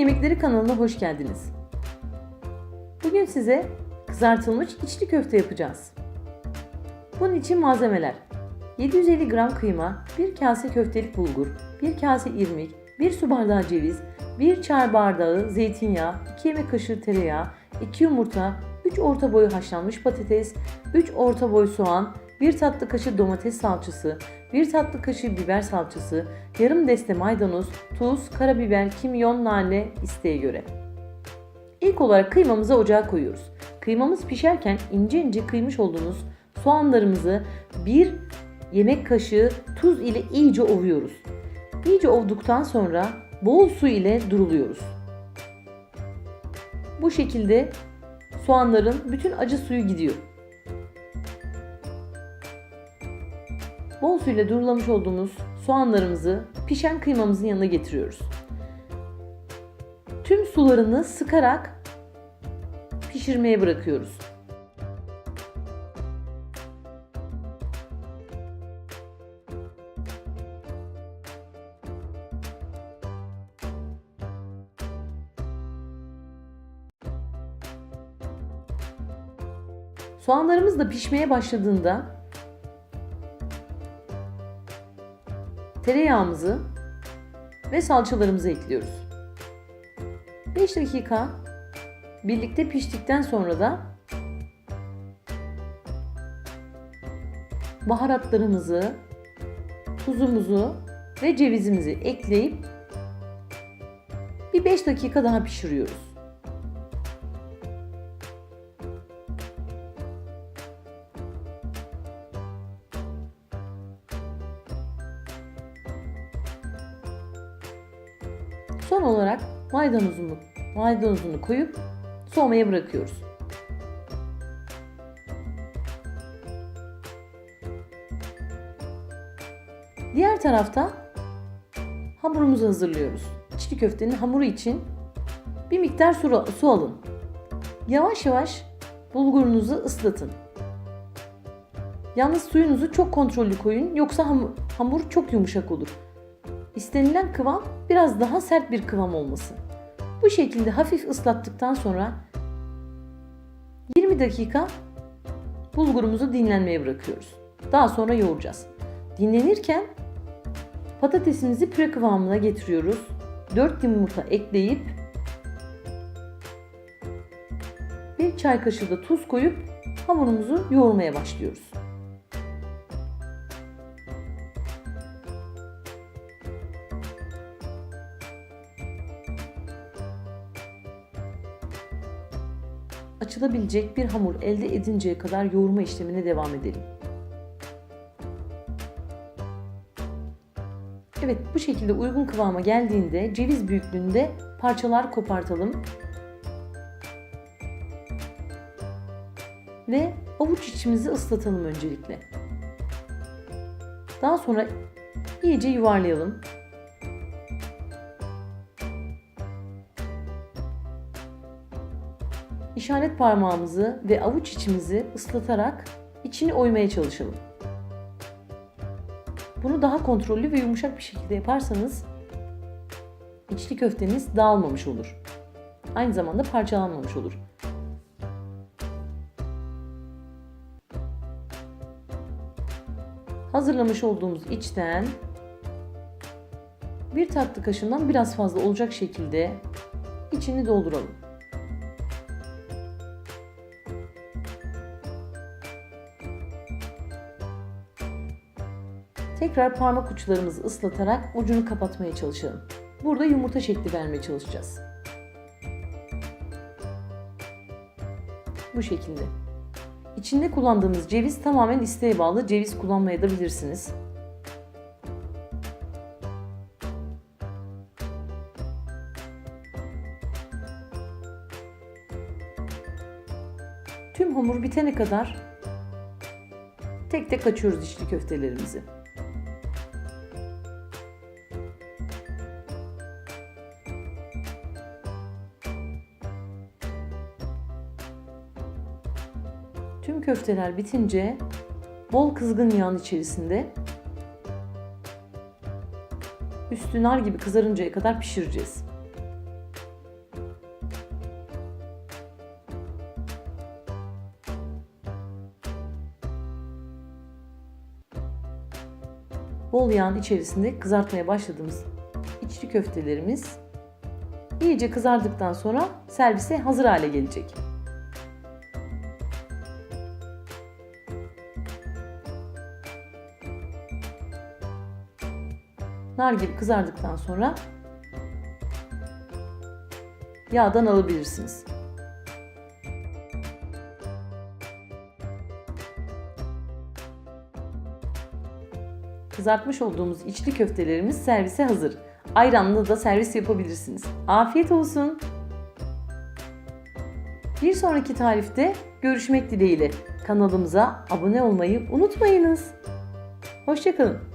Yemekleri kanalına hoş geldiniz. Bugün size kızartılmış içli köfte yapacağız. Bunun için malzemeler 750 gram kıyma, 1 kase köftelik bulgur, 1 kase irmik, 1 su bardağı ceviz, 1 çay bardağı zeytinyağı, 2 yemek kaşığı tereyağı, 2 yumurta, 3 orta boy haşlanmış patates, 3 orta boy soğan, 1 tatlı kaşığı domates salçası, 1 tatlı kaşığı biber salçası, yarım deste maydanoz, tuz, karabiber, kimyon, nane isteğe göre. İlk olarak kıymamızı ocağa koyuyoruz. Kıymamız pişerken ince ince kıymış olduğumuz soğanlarımızı bir yemek kaşığı tuz ile iyice ovuyoruz. İyice ovduktan sonra bol su ile duruluyoruz. Bu şekilde soğanların bütün acı suyu gidiyor. Bol suyla durulamış olduğumuz soğanlarımızı pişen kıymamızın yanına getiriyoruz. Tüm sularını sıkarak pişirmeye bırakıyoruz. Soğanlarımız da pişmeye başladığında tereyağımızı ve salçalarımızı ekliyoruz. 5 dakika birlikte piştikten sonra da baharatlarımızı, tuzumuzu ve cevizimizi ekleyip bir 5 dakika daha pişiriyoruz. Son olarak maydanozunu, maydanozunu koyup soğumaya bırakıyoruz. Diğer tarafta hamurumuzu hazırlıyoruz. İçli köftenin hamuru için bir miktar su, su alın. Yavaş yavaş bulgurunuzu ıslatın. Yalnız suyunuzu çok kontrollü koyun yoksa ham- hamur çok yumuşak olur. İstenilen kıvam biraz daha sert bir kıvam olması. Bu şekilde hafif ıslattıktan sonra 20 dakika bulgurumuzu dinlenmeye bırakıyoruz. Daha sonra yoğuracağız. Dinlenirken patatesimizi püre kıvamına getiriyoruz. 4 yumurta ekleyip bir çay kaşığı da tuz koyup hamurumuzu yoğurmaya başlıyoruz. Açılabilecek bir hamur elde edinceye kadar yoğurma işlemine devam edelim. Evet bu şekilde uygun kıvama geldiğinde ceviz büyüklüğünde parçalar kopartalım. Ve avuç içimizi ıslatalım öncelikle. Daha sonra iyice yuvarlayalım. İşaret parmağımızı ve avuç içimizi ıslatarak içini oymaya çalışalım. Bunu daha kontrollü ve yumuşak bir şekilde yaparsanız içli köfteniz dağılmamış olur. Aynı zamanda parçalanmamış olur. Hazırlamış olduğumuz içten bir tatlı kaşığından biraz fazla olacak şekilde içini dolduralım. Tekrar parmak uçlarımızı ıslatarak ucunu kapatmaya çalışalım. Burada yumurta şekli vermeye çalışacağız. Bu şekilde. İçinde kullandığımız ceviz tamamen isteğe bağlı. Ceviz kullanmaya da bilirsiniz. Tüm hamur bitene kadar tek tek açıyoruz içli köftelerimizi. Tüm köfteler bitince bol kızgın yağın içerisinde üstü nar gibi kızarıncaya kadar pişireceğiz. Bol yağın içerisinde kızartmaya başladığımız içli köftelerimiz iyice kızardıktan sonra servise hazır hale gelecek. Nar gibi kızardıktan sonra yağdan alabilirsiniz. Kızartmış olduğumuz içli köftelerimiz servise hazır. Ayranla da servis yapabilirsiniz. Afiyet olsun. Bir sonraki tarifte görüşmek dileğiyle. Kanalımıza abone olmayı unutmayınız. Hoşçakalın.